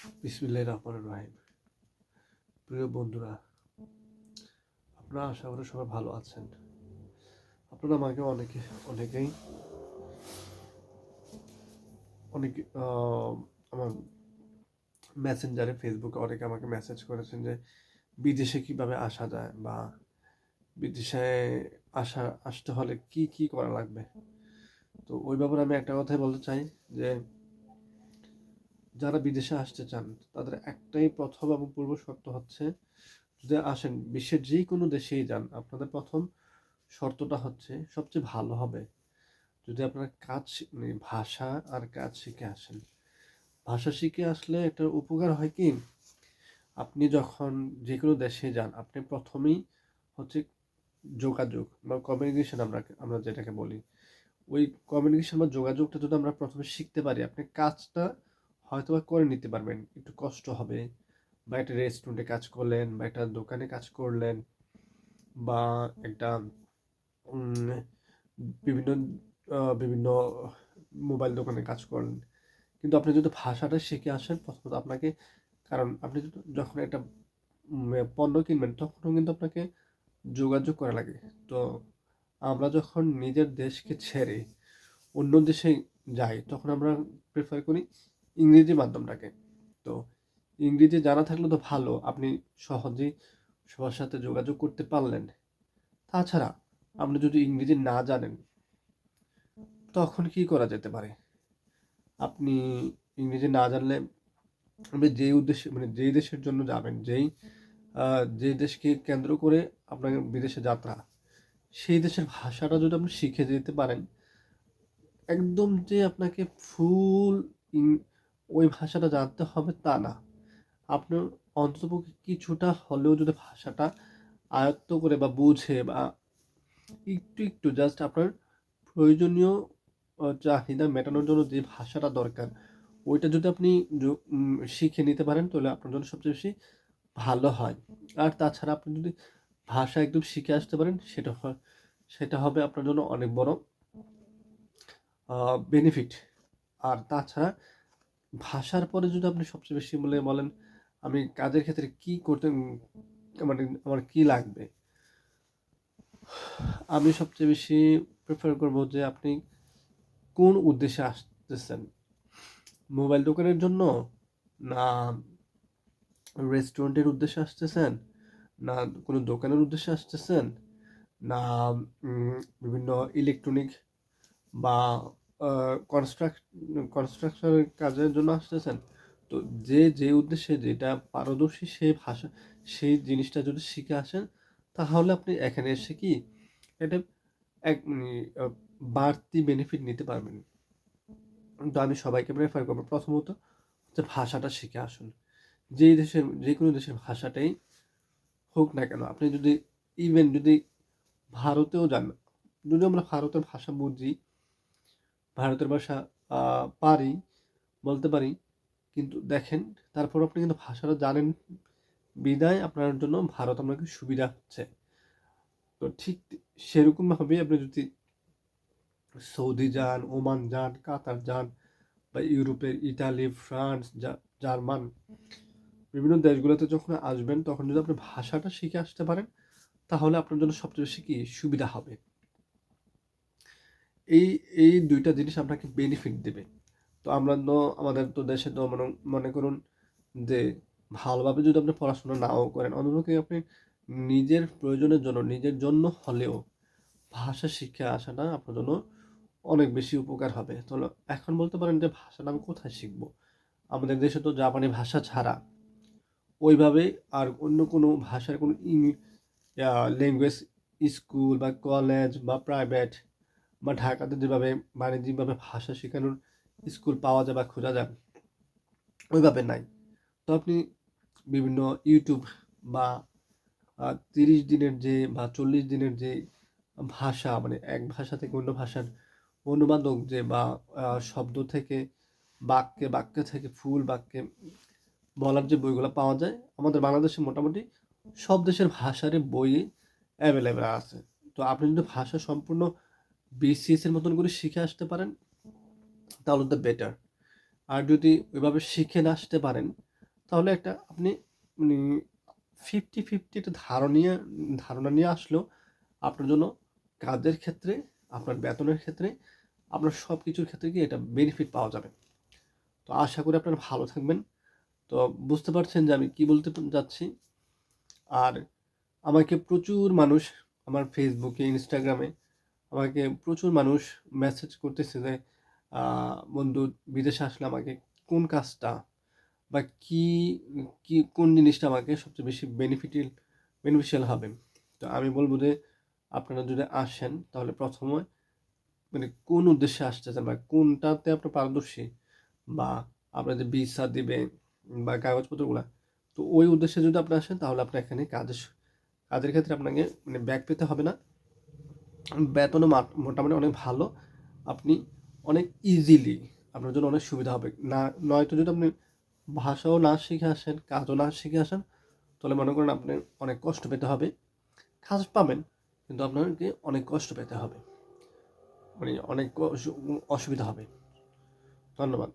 বিসমিল্লাহ রহমান রাহিম। প্রিয় বন্ধুরা, আপনারা আশা করি সবাই ভালো আছেন। আপনারা আমাকে অনেকে, অনেকেই, অনেক আমার মেসেঞ্জারে, ফেসবুকে অনেকে আমাকে মেসেজ করেছেন যে, বিদেশে কীভাবে আসা যায় বা বিদেশে আসা, আসতে হলে কি কি করা লাগবে? তো ওই ব্যাপারে আমি একটা কথাই বলতে চাই যে যারা বিদেশে আসতে চান, তাদের একটাই প্রথম এবং পূর্ব শর্ত হচ্ছে যদি আসেন, বিশ্বের যে কোনো দেশেই যান। আপনাদের প্রথম শর্তটা হচ্ছে সবচেয়ে ভালো হবে যদি আপনারা কাজ মানে ভাষা আর কাজ শিখে আসেন। ভাষা শিখে আসলে একটা উপকার হয় কি? আপনি যখন যে কোনো দেশে যান, আপনি প্রথমেই হচ্ছে যোগাযোগ বা কমিউনিকেশন আমরা আমরা যেটাকে বলি, ওই কমিউনিকেশন বা যোগাযোগটা যদি আমরা প্রথমে শিখতে পারি, আপনি কাজটা হয়তো বা করে নিতে পারবেন। একটু কষ্ট হবে। বা একটা রেস্টুরেন্টে কাজ করলেন, বা একটা দোকানে কাজ করলেন, বা একটা বিভিন্ন বিভিন্ন মোবাইল দোকানে কাজ করলেন। কিন্তু আপনি যদি ভাষাটা শিখে আসেন, প্রথমত আপনাকে, কারণ আপনি যখন একটা পণ্য কিনবেন, তখনও কিন্তু আপনাকে যোগাযোগ করা লাগে। তো আমরা যখন নিজের দেশকে ছেড়ে অন্য দেশে যাই, তখন আমরা প্রেফার করি ইংরেজি মাধ্যমটাকে। তো ইংরেজি জানা থাকলে তো ভালো, আপনি সহজেই সবার সাথে যোগাযোগ করতে পারলেন। তাছাড়া আপনি যদি ইংরেজি না জানেন, তখন কি করা যেতে পারে? আপনি ইংরেজি না জানলে আপনি যেই উদ্দেশ্যে মানে যেই দেশের জন্য যাবেন, যেই যে দেশকে কেন্দ্র করে আপনার বিদেশে যাত্রা, সেই দেশের ভাষাটা যদি আপনি শিখে যেতে পারেন, একদম যে আপনাকে ফুল ওই ভাষাটা জানতে হবে তা না। আপনার অন্ততপক্ষে কিছুটা হলেও যদি ভাষাটা আয়ত্ত করে বা বুঝে বা একটু একটু জাস্ট আপনার প্রয়োজনীয় চাহিদা মেটানোর জন্য যে ভাষাটা দরকার, ওইটা যদি আপনি শিখে নিতে পারেন, তাহলে আপনার জন্য সবচেয়ে বেশি ভালো হয়। আর তাছাড়া আপনি যদি ভাষা একদম শিখে আসতে পারেন, সেটা সেটা হবে আপনার জন্য অনেক বড় বেনিফিট আর তাছাড়া ভাষার পরে যদি আপনি সবচেয়ে বেশি বলে বলেন, আমি কাজের ক্ষেত্রে কি করতে মানে আমার কি লাগবে? আমি সবচেয়ে বেশি প্রেফার করব যে আপনি কোন উদ্দেশ্যে আসতেছেন? মোবাইল দোকানের জন্য না রেস্টুরেন্টের উদ্দেশ্যে আসতেছেন? না কোনো দোকানের উদ্দেশ্যে আসতেছেন? না বিভিন্ন ইলেকট্রনিক বা কনস্ট্রাক্ট কনস্ট্রাকশনের কাজের জন্য আসতেছেন। তো যে যে উদ্দেশ্যে যেটা পারদর্শী সে ভাষা, সেই জিনিসটা যদি শিখে আসেন, তাহলে আপনি এখানে এসে কি এটা এক মানে বাড়তি বেনিফিট নিতে পারবেন। তো আমি সবাইকে প্রেফার করব প্রথমত হচ্ছে ভাষাটা শিখে আসুন। যেই দেশের, যে কোনো দেশের ভাষাটাই হোক না কেন, আপনি যদি ইভেন যদি ভারতেও যান, যদি আমরা ভারতের ভাষা বুঝি ভারতের ভাষা পারি, বলতে পারি। কিন্তু দেখেন, তারপর আপনি কিন্তু ভাষাটা জানেন। বিদায় আপনার জন্য ভারত আপনাকে সুবিধা হচ্ছে। তো ঠিক সেরকমভাবে আপনি যদি সৌদি যান, ওমান যান, কাতার যান বা ইউরোপের ইটালি, ফ্রান্স জার্মান বিভিন্ন দেশগুলোতে যখন আসবেন, তখন যদি আপনি ভাষাটা শিখে আসতে পারেন, তাহলে আপনার জন্য সবচেয়ে বেশি কি? সুবিধা হবে। এই এই দুইটা জিনিস আপনাকে বেনিফিট দেবে। তো আমরা তো আমাদের তো দেশে তো মনে মনে করুন যে ভালোভাবে যদি আপনি পড়াশোনা নাও করেন অন্ততপক্ষে আপনি নিজের প্রয়োজনের জন্য, নিজের জন্য হলেও ভাষা শিখে আসাটা আপনার জন্য অনেক বেশি উপকার হবে। তো এখন বলতে পারেন যে ভাষাটা আমি কোথায় শিখব? আমাদের দেশে তো জাপানি ভাষা ছাড়া। ওইভাবে আর অন্য কোনো ভাষার কোনো ইং ল্যাঙ্গুয়েজ স্কুল বা কলেজ বা প্রাইভেট বা ঢাকাতে যেভাবে বাণিজ্যিকভাবে ভাষা শেখানোর স্কুল পাওয়া যায় বা খোঁজা যায়, ওইভাবে নাই। তো আপনি বিভিন্ন ইউটিউব বা তিরিশ দিনের যে বা চল্লিশ দিনের যে ভাষা মানে এক ভাষা থেকে অন্য ভাষার অনুবাদক যে বা শব্দ থেকে, বাক্যে, বাক্য থেকে ফুল বাক্যে বলার যে বইগুলো পাওয়া যায়, আমাদের বাংলাদেশে মোটামুটি সব দেশের ভাষারই বই অ্যাভেলেবেল আছে। তো আপনি যদি ভাষা সম্পূর্ণ বিসিএস এর মতন করে শিখে আসতে পারেন, তাহলে তো বেটার আর যদি ওইভাবে শিখে না আসতে পারেন, তাহলে একটা আপনি মানে ফিফটি ফিফটি একটা ধারণীয়, ধারণা নিয়ে আসলেও আপনার জন্য কাজের ক্ষেত্রে, আপনার বেতনের ক্ষেত্রে, আপনার সব কিছুর ক্ষেত্রে কি এটা বেনিফিট পাওয়া যাবে। তো আশা করি আপনারা ভালো থাকবেন। তো বুঝতে পারছেন যে আমি কি বলতে যাচ্ছি। আর আমাকে প্রচুর মানুষ আমার ফেসবুকে ইনস্টাগ্রামে আমাকে প্রচুর মানুষ মেসেজ করতেছে যে বন্ধু, বিদেশে আসলে আমাকে কোন কাজটা বা কি কি, কোন জিনিসটা আমাকে সবচেয়ে বেশি বেনিফিটিল বেনিফিশিয়াল হবে? তো আমি বলব যে, আপনারা যদি আসেন, তাহলে প্রথমে মানে কোন উদ্দেশ্যে আসতেছেন বা কোনটাতে আপনার পারদর্শী বা আপনার যে ভিসা দিবে বা কাগজপত্রগুলো, তো ওই উদ্দেশ্যে যদি আপনি আসেন, তাহলে আপনার এখানে কাজের কাজের ক্ষেত্রে আপনাকে মানে ব্যাক পেতে হবে না। বেতনও মোটামুটি অনেক ভালো। আপনি অনেক ইজিলি আপনার জন্য অনেক সুবিধা হবে। না, নয়তো যদি আপনি ভাষাও না শিখে আসেন, কাজও না শিখে আসেন, তাহলে মনে করেন আপনি অনেক কষ্ট পেতে হবে। কাজ পাবেন, কিন্তু আপনাকে অনেক কষ্ট পেতে হবে। মানে অনেক অসুবিধা হবে। ধন্যবাদ।